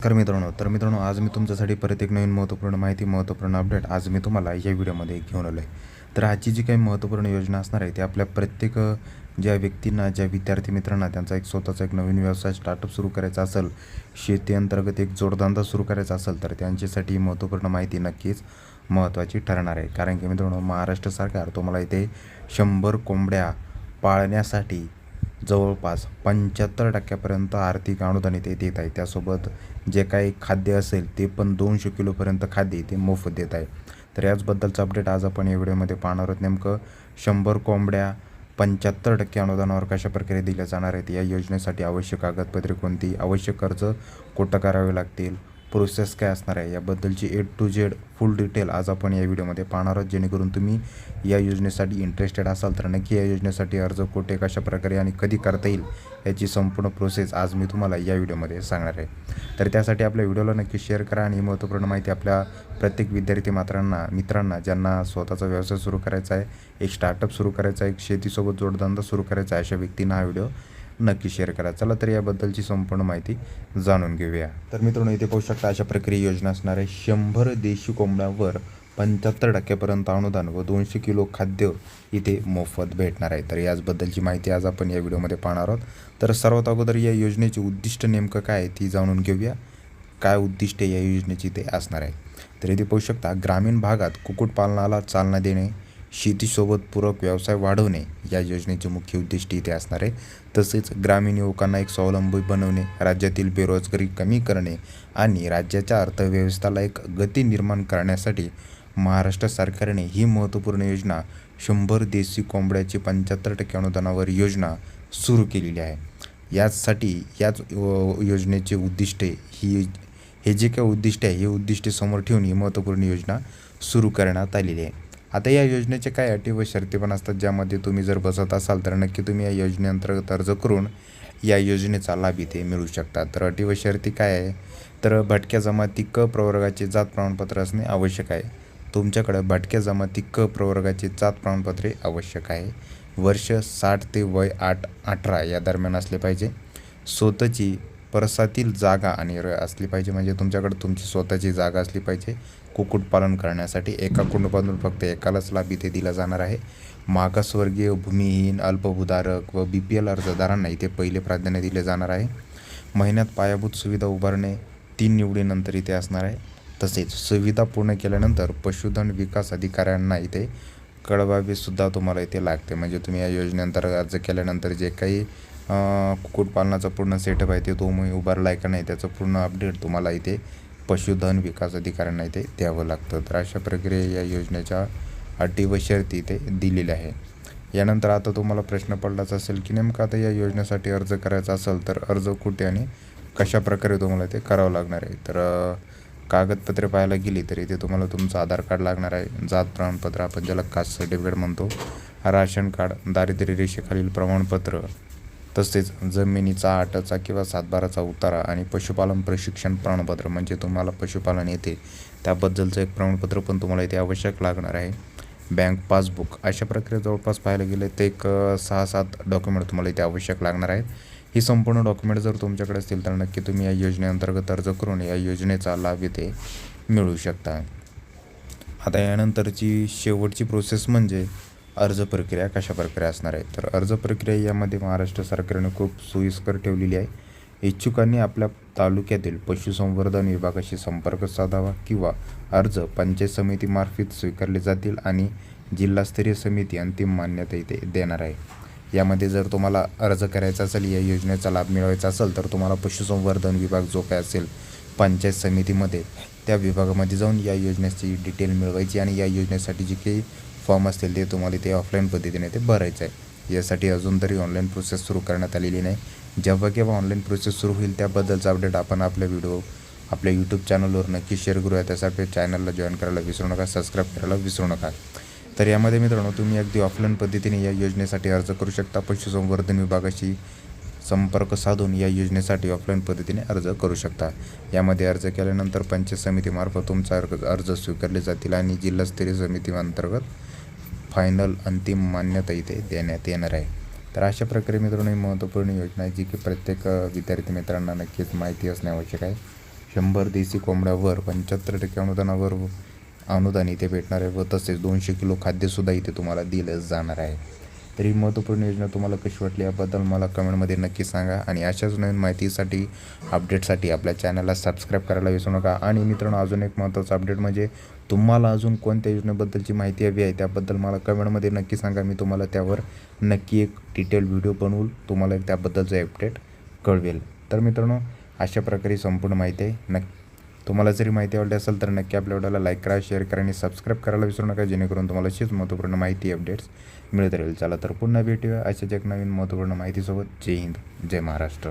तर मित्रांनो तर मित्रांनो आज मी तुमच्यासाठी परत एक नवीन महत्त्वपूर्ण माहिती महत्त्वपूर्ण अपडेट आज मी तुम्हाला या व्हिडिओमध्ये घेऊन आलो आहे तर आजची जी काही महत्त्वपूर्ण योजना असणार आहे ती आपल्या प्रत्येक ज्या व्यक्तींना ज्या विद्यार्थी मित्रांना त्यांचा एक स्वतःचा एक नवीन व्यवसाय स्टार्टअप सुरू करायचा असेल शेती अंतर्गत एक जोडधंदा सुरू करायचा असेल तर त्यांच्यासाठी महत्त्वपूर्ण माहिती नक्कीच महत्त्वाची ठरणार आहे. कारण की मित्रांनो महाराष्ट्र सरकार तुम्हाला इथे शंभर कोंबड्या पाळण्यासाठी जवळपास पंच्याहत्तर टक्क्यापर्यंत आर्थिक अनुदान इथे देत आहे. त्यासोबत जे काही खाद्य असेल ते पण दोनशे किलोपर्यंत खाद्य इथे मोफत देत आहे. तर याचबद्दलचं अपडेट आज आपण या व्हिडिओमध्ये पाहणार आहोत. नेमकं शंभर कोंबड्या पंच्याहत्तर टक्के अनुदानावर कशा प्रकारे दिल्या जाणार आहेत या योजनेसाठी आवश्यक कागदपत्रे कोणती? आवश्यक कर्ज कुठं करावे लागतील? प्रोसेस काय असणार आहे? याबद्दलची A to Z full detail आज आपण या व्हिडिओमध्ये पाहणार आहोत. जेणेकरून तुम्ही या योजनेसाठी इंटरेस्टेड असाल तर नक्की या योजनेसाठी अर्ज कुठे कशा प्रकारे आणि कधी करता येईल याची संपूर्ण प्रोसेस आज मी तुम्हाला या व्हिडिओमध्ये सांगणार आहे. तर त्यासाठी आपल्या व्हिडिओला नक्की शेअर करा आणि ही महत्त्वपूर्ण माहिती आपल्या प्रत्येक विद्यार्थी मात्रांना मित्रांना ज्यांना स्वतःचा व्यवसाय सुरू करायचा आहे एक स्टार्टअप सुरू करायचा आहे एक शेतीसोबत जोडधंदा सुरू करायचा आहे अशा व्यक्तींना हा व्हिडिओ नक्की शेअर करा. चला तर याबद्दलची संपूर्ण माहिती जाणून घेऊया. तर मित्रांनो इथे पाहू शकता अशा प्रक्रिये योजना असणार आहे शंभर देशी कोंबड्यावर पंच्याहत्तर टक्क्यापर्यंत अनुदान व दोनशे किलो खाद्य इथे मोफत भेटणार आहे. तर याचबद्दलची माहिती आज आपण या व्हिडिओमध्ये पाहणार आहोत. तर सर्वात अगोदर या योजनेचे उद्दिष्ट नेमकं काय आहे ती जाणून घेऊया. काय उद्दिष्ट या योजनेची ते असणार आहे? तर इथे पाहू शकता ग्रामीण भागात कुक्कुटपालनाला चालना देणे शेतीसोबत पूरक व्यवसाय वाढवणे या योजनेचे मुख्य उद्दिष्ट इथे असणार आहे. तसेच ग्रामीण युवकांना एक स्वावलंबी बनवणे राज्यातील बेरोजगारी कमी करणे आणि राज्याच्या अर्थव्यवस्थेला एक गती निर्माण करण्यासाठी महाराष्ट्र सरकारने ही महत्त्वपूर्ण योजना शंभर देशी कोंबड्याची पंच्याहत्तर टक्के अनुदानावर योजना सुरू केलेली आहे. याचसाठी याच योजनेचे उद्दिष्टे ही हे जे काही उद्दिष्ट आहे हे उद्दिष्टे समोर ठेवून ही महत्त्वपूर्ण योजना सुरू करण्यात आलेली आहे. आता या योजनेचे काय अटी व शर्ती पण असतात ज्यामध्ये तुम्ही जर बसत असाल तर नक्की तुम्ही या योजनेअंतर्गत अर्ज करून या योजनेचा लाभ इथे मिळू शकता. तर अटी व शर्ती काय आहे? तर भटक्या जमाती क प्रवर्गाचे जात प्रमाणपत्र असणे आवश्यक आहे. तुमच्याकडं भटक्या जमाती क प्रवर्गाचे जात प्रमाणपत्रे आवश्यक आहे. वर्ष साठ ते वय आठ अठरा या दरम्यान असले पाहिजे. स्वतःची परसातील जागा आणि र असली पाहिजे. म्हणजे तुमच्याकडे तुमची स्वतःची जागा असली पाहिजे. कुक्कुटपालन करण्यासाठी एका कुटुंबातून फक्त एकालाच लाभ इथे दिला जाणार आहे. मागासवर्गीय भूमिहीन अल्पभूधारक व बी पी एल अर्जदारांना इथे पहिले प्राधान्य दिले जाणार आहे. महिन्यात पायाभूत सुविधा उभारणे तीन निवडीनंतर इथे असणार आहे. तसेच सुविधा पूर्ण केल्यानंतर पशुधन विकास अधिकाऱ्यांना इथे कळवावीसुद्धा तुम्हाला इथे लागते. म्हणजे तुम्ही या योजनेअंतर्गत अर्ज केल्यानंतर जे काही कुक्कुटपालनाचा पूर्ण सेटअप आहे ते. तो मी उभारला आहे का नाही त्याचं पूर्ण अपडेट तुम्हाला इथे पशुधन विकास अधिकाऱ्यांना इथे द्यावं लागतं. तर अशा प्रकारे या योजनेच्या अटी व शर्ती इथे दिलेल्या आहे. यानंतर आता तुम्हाला प्रश्न पडलाच असेल की नेमकं आता या योजनेसाठी अर्ज करायचा असेल तर अर्ज कुठे आणि कशा प्रकारे तुम्हाला ते करावं लागणार आहे? तर कागदपत्रे पाहायला गेली तर इथे तुम्हाला तुमचं आधार कार्ड लागणार आहे. जात प्रमाणपत्र आपण ज्याला कास्ट सर्टिफिकेट म्हणतो राशन कार्ड दारिद्र्य रेषेखालील प्रमाणपत्र तसेच जमिनीचा आटाचा किंवा सातबाराचा उतारा आणि पशुपालन प्रशिक्षण प्रमाणपत्र म्हणजे तुम्हाला पशुपालन येते. त्याबद्दलचं एक प्रमाणपत्र पण तुम्हाला इथे आवश्यक लागणार आहे. बँक पासबुक अशा प्रकारे जवळपास पाहायला गेले ते एक सहा सात डॉक्युमेंट तुम्हाला इथे आवश्यक लागणार आहेत. ही संपूर्ण डॉक्युमेंट जर तुमच्याकडे असतील तर नक्की तुम्ही या योजनेअंतर्गत अर्ज करून या योजनेचा लाभ इथे मिळू शकता. आता यानंतरची शेवटची प्रोसेस म्हणजे अर्ज प्रक्रिया कशा प्रकारे असणार आहे? तर अर्ज प्रक्रिया यामध्ये महाराष्ट्र सरकारने खूप सोयीस्कर ठेवलेली आहे. इच्छुकांनी आपल्या तालुक्यातील पशुसंवर्धन विभागाशी संपर्क साधावा किंवा अर्ज पंचायत समितीमार्फत स्वीकारले जातील आणि जिल्हास्तरीय समिती अंतिम मान्यता इथे देणार आहे. यामध्ये जर तुम्हाला अर्ज करायचा असेल या योजनेचा लाभ मिळवायचा असेल तर तुम्हाला पशुसंवर्धन विभाग जो काय असेल पंचायत समितीमध्ये त्या विभागामध्ये जाऊन या योजनेची डिटेल मिळवायची आणि या योजनेसाठी जी काही फॉर्म असतील ते तुम्हाला ते ऑफलाईन पद्धतीने ते भरायचं आहे. यासाठी अजून तरी ऑनलाईन प्रोसेस सुरू करण्यात आलेली नाही. जेव्हा केव्हा ऑनलाईन प्रोसेस सुरू होईल त्याबद्दलचा अपडेट आपण आपल्या व्हिडिओ आपल्या यूट्यूब चॅनलवर नक्की शेअर करूया. त्यासाठी चॅनलला जॉईन करायला विसरू नका सबस्क्राईब करायला विसरू नका. तर यामध्ये मित्रांनो तुम्ही अगदी ऑफलाईन पद्धतीने या योजनेसाठी अर्ज करू शकता. पशुसंवर्धन विभागाशी संपर्क साधून या योजनेसाठी ऑफलाईन पद्धतीने अर्ज करू शकता. यामध्ये अर्ज केल्यानंतर पंचायत समितीमार्फत तुमचा अर्ज अर्ज स्वीकारले जातील आणि जिल्हास्तरीय समितीअंतर्गत फायनल अंतिम मान्यता इथे देण्यात येणार आहे. तर अशा प्रकारे मित्रांनो ही महत्त्वपूर्ण योजना आहे जी की प्रत्येक विद्यार्थी मित्रांना नक्कीच माहिती असणे आवश्यक आहे. शंभर देशी कोंबड्यावर पंच्याहत्तर टक्के अनुदानावर अनुदान इथे भेटणार आहे व तसेच दोनशे किलो खाद्यसुद्धा इथे तुम्हाला दिलं जाणार आहे. तर ही महत्त्वपूर्ण योजना तुम्हाला कशी वाटली याबद्दल मला कमेंटमध्ये नक्की सांगा. आणि अशाच नवीन माहितीसाठी अपडेटसाठी आपल्या चॅनलला सबस्क्राईब करायला विसरू नका. आणि मित्रांनो अजून एक महत्त्वाचं अपडेट म्हणजे तुम्हाला अजून कोणत्या योजनेबद्दलची माहिती हवी आहे त्याबद्दल मला कमेंटमध्ये नक्की सांगा. मी तुम्हाला त्यावर नक्की एक डिटेल व्हिडिओ बनवून तुम्हाला त्याबद्दलचं अपडेट कळवेल. तर मित्रांनो अशा प्रकारे संपूर्ण माहिती आहे. नक्की तुम्हाला जरी माहिती आवडली असेल तर नक्की आपल्या व्हिडिओला लाईक करा शेअर करा आणि सबस्क्राईब करायला विसरू नका जेणेकरून तुम्हाला अशीच महत्त्वपूर्ण माहिती अपडेट्स मिळत राहील. चला तर पुन्हा भेटूया अशाच एक नवीन महत्त्वपूर्ण माहितीसोबत. जय हिंद जय महाराष्ट्र.